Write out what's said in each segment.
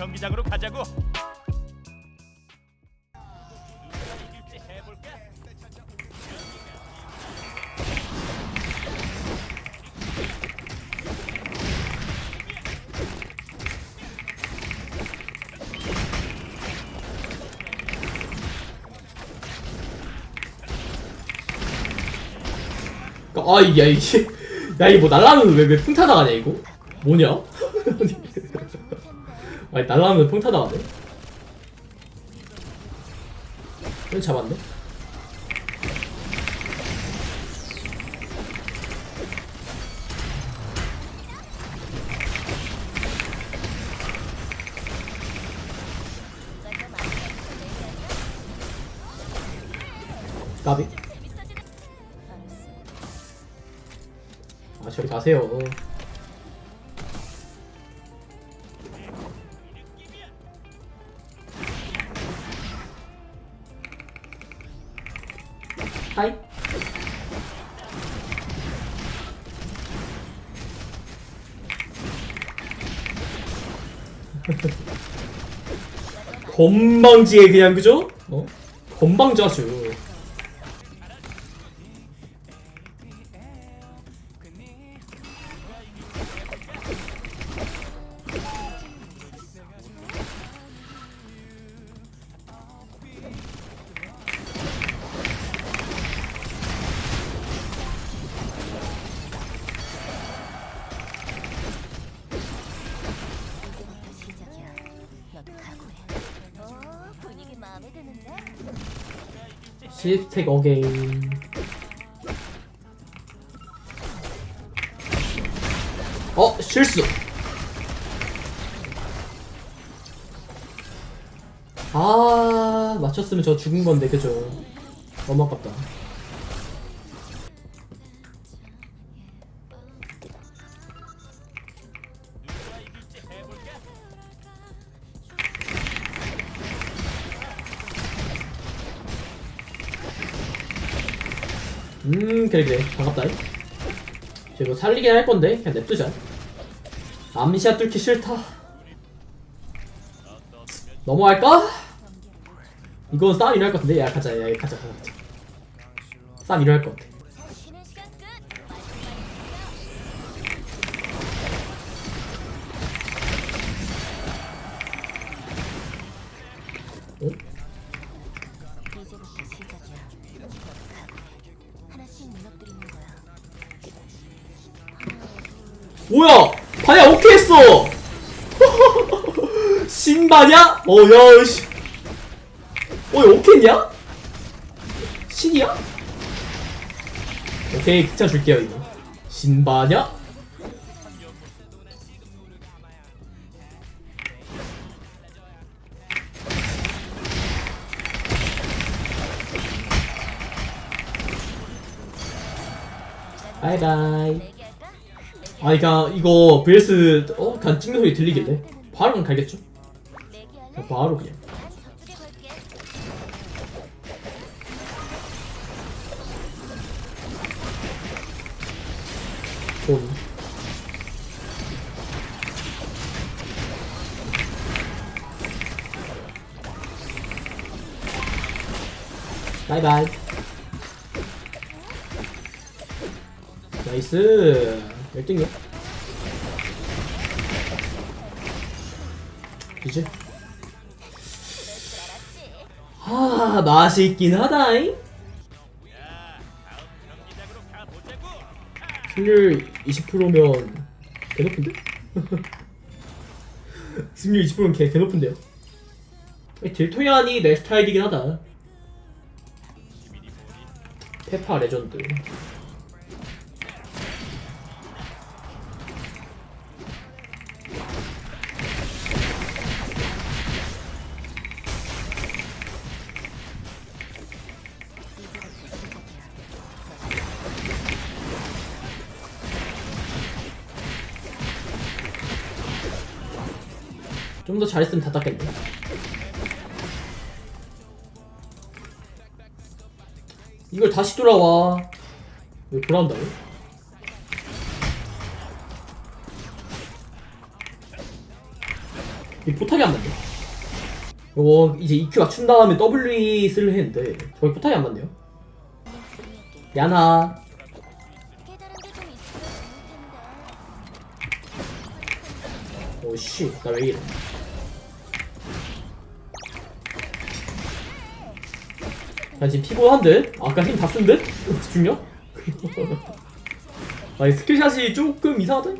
경기장으로 가자고. 아 이게 야, 이게 야 이게 뭐 날라면 왜왜 풍타 나가냐 이거? 뭐냐 아니 날라면 풍타 나가네? 왜 잡았네? 까비. 아 저리 가세요 건방지게 그냥 그죠? 어? 건방져주 시스텍 어게인 어 실수. 아 맞췄으면 저 죽은 건데 그죠? 너무 아깝다 음 그래 그래. 반갑다. 저 이거 살리긴 할 건데 그냥 냅두자. 암시아 뚫기 싫다. 넘어갈까? 이건 싸움 일어날 것 같은데. 야 가자 야 가자 가자 싸움 일어날 것 같아 뭐야 반야 오케이 했어 신바냐? 어야 씨 어이 오케이 했냐? 신이야? 오케이 극찬 줄게요 이거 신바냐? 바이바이 아니 그냥 이거 VS 어? 그냥 찍는 소리 들리길래 바로 그냥 갈겠죠? 그냥 바로 그냥 걸게. 돈 바이바이 나이스 1등이야 이제 아 맛있긴 하다잉. 승률 20%면 개 높은데? 승률 20%면 개, 개 높은데요? 딜토얀이 내 스타일이긴 하다 페파 레전드 좀 더 잘했으면 다 땄겠네 이걸 다시 돌아와 왜 돌아온다고? 이 포탑이 안 맞네. 이거 이제 EQ 맞춘 다음에 W 쓸려 했는데 저기 포탑이 안 맞네요. 야나. 오씨 나 왜 이래? 나 지금 피곤한 듯? 아까 힘 다 쓴 듯? 집중력? 아니 스킬샷이 조금 이상하다?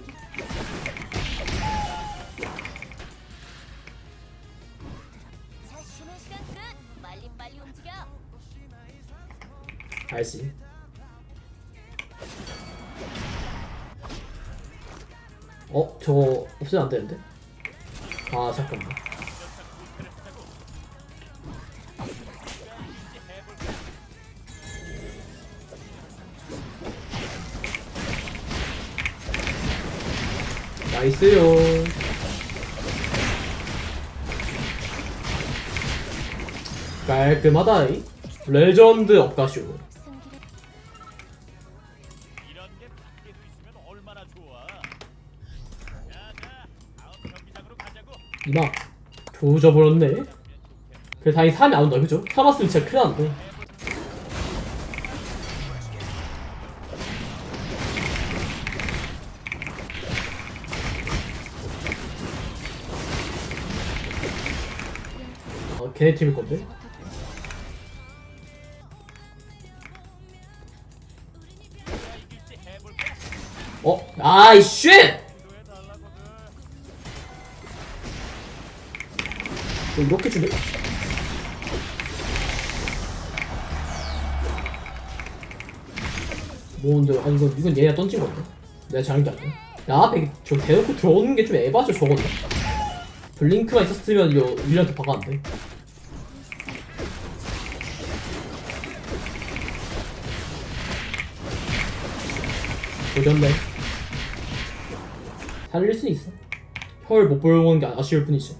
알지 어? 저거 없으면 안 되는데? 아 잠깐만 나이스요. 깔끔하다 이. 레전드 업가쇼. 이마 조져버렸네. 그래 다행히 3이 안 온다 그죠? 3 왔으면 진짜 큰일 났는데 걔네 팀일 건데? 어? 아이 쉣! 뭐 이렇게 주네? 뭐 근데 아니 이건 이건 얘가 던진 건데 내가 게 아니야 야 앞에 저 대놓고 들어오는 게 좀 에바죠 저거는 블링크만 있었으면 이거 윌리한테 박았는데 조졌네. 살릴 수 있어. 혈못 보는 게 아쉬울 뿐이지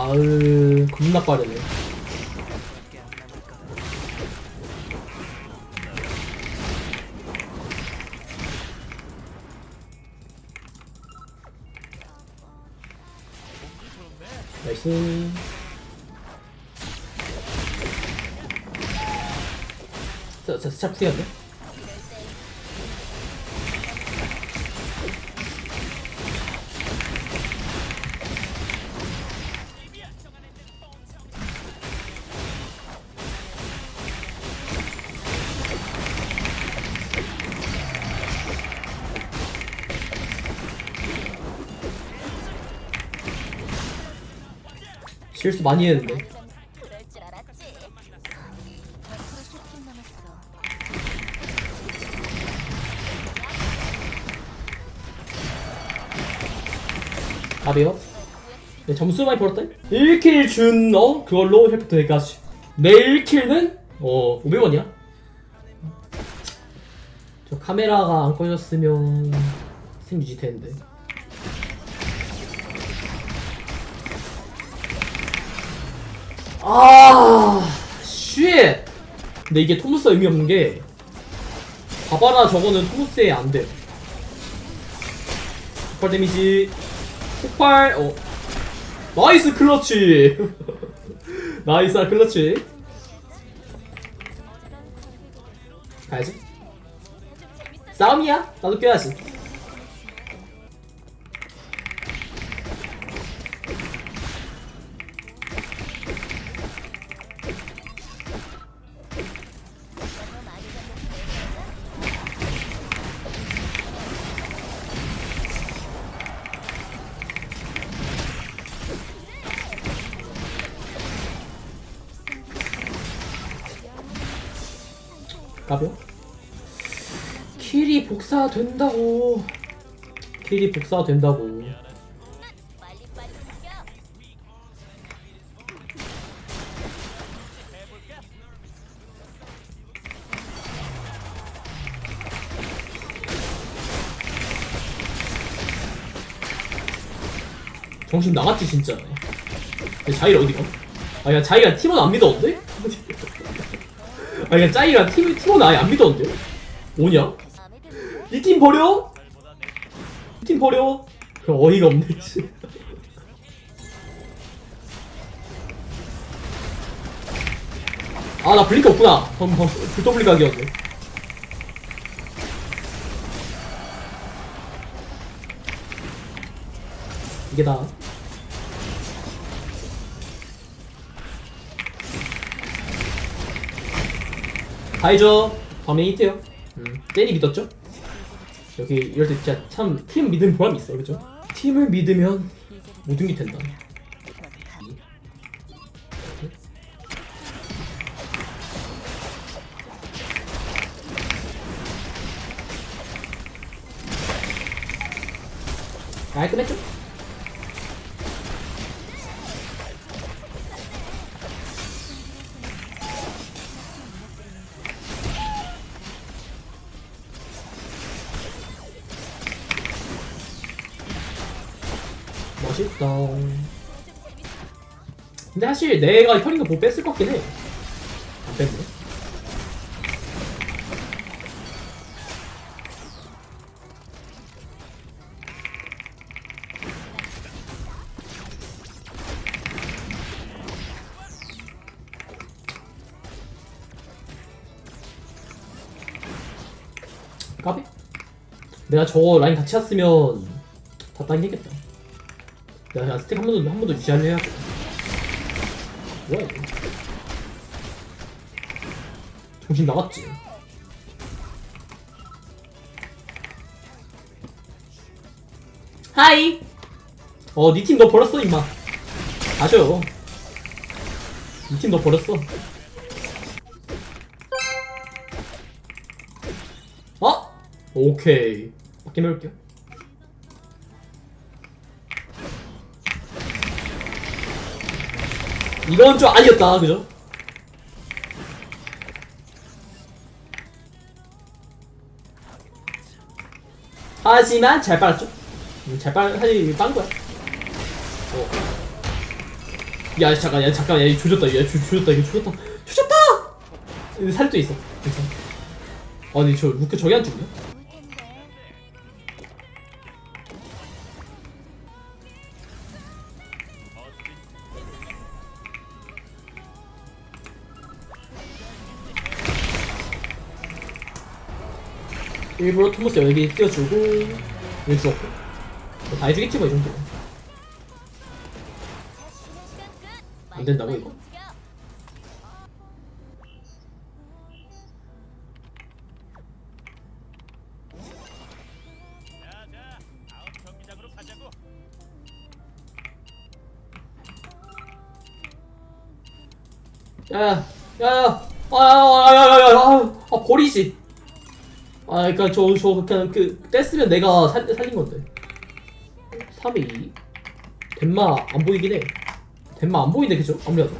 아으 겁나 빠르네. 나이스. 자, 자, 스차 풀이한 실수 많이 했는데 그럴 줄 알았지. 앞으로 10분 남았어. 답이요? 네, 점수 많이 벌었다 1킬 준, 어? 그걸로 헬프트 여기까지 내 1킬은? 어, 500원이야? 저 카메라가 안 꺼졌으면 생 유지 되는데 아, 쉣! 근데 이게 토무스 의미 없는 게 바바라 저거는 토무스에 안 돼. 폭발 데미지. 폭발 어. 나이스 클러치. 나이스 클러치. 가야지. 싸움이야? 나도 껴야지 까벼? 킬이 복사된다고 킬이 복사된다고 정신 나갔지 진짜 자이라 어디가? 아야 자이라 팀원 안 믿어 근데? 아, 야 자이가 팀 팀원 아예 안 믿었는데? 뭐냐? 이 팀 버려? 이 팀 버려? 그 어이가 없네. 씨. 아, 나 블링크 없구나. 방금 불더블리 각이었네. 이게 다. 다이죠. 밤에 히트요. 음, 때리 믿었죠? 여기 이럴 때 진짜 참 팀 믿는 보람이 있어요, 그죠? 팀을 믿으면 모든 게 된다. 깔끔했죠? 멋있다. 근데 사실 내가 혈인가 못 뺐을 것 같긴 해. 안 뺐네. 까비? 내가 저거 라인 같이 왔으면 다 당기겠다. 야, 야 스택 한 번도 한 번도 유지하려 해야겠다. 뭐야 이거? 정신 나갔지. 하이. 어, 니 팀 너 버렸어 임마. 아셔요. 니팀 너 버렸어. 어? 오케이. 바뀌해볼게요 이건 좀 아니었다, 그죠? 하지만 잘 빨았죠? 음, 잘 빨, 사실 빤 거야. 어. 야, 잠깐, 야, 잠깐, 야, 조졌다, 야, 조, 조졌다, 이거 조졌다. 조졌다! 살도 있어. 괜찮아. 아니, 저, 루크 저기 안 죽냐? 일부러 토머스 여기 띄워주고, 여기 죽었고. 뭐다 해주겠지, 뭐, 이 정도. 안 된다고, 이거? 자자 다음 경기장으로 가자고. 야, 야, 야, 아, 야, 야, 야, 야, 야, 아, 아, 버리지. 아, 그니까 저, 저, 그냥 그, 뗐으면 내가 살, 살린 건데. 3에 2. 덴마 안 보이긴 해. 덴마 안 보이네, 그죠? 아무리 봐도.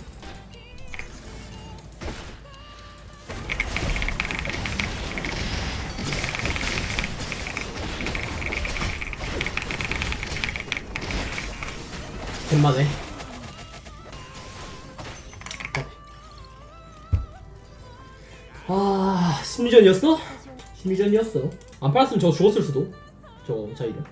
덴마네. 아, 심리전이었어? 심리전이었어. 안 팔았으면 저 죽었을 수도. 저 자이를.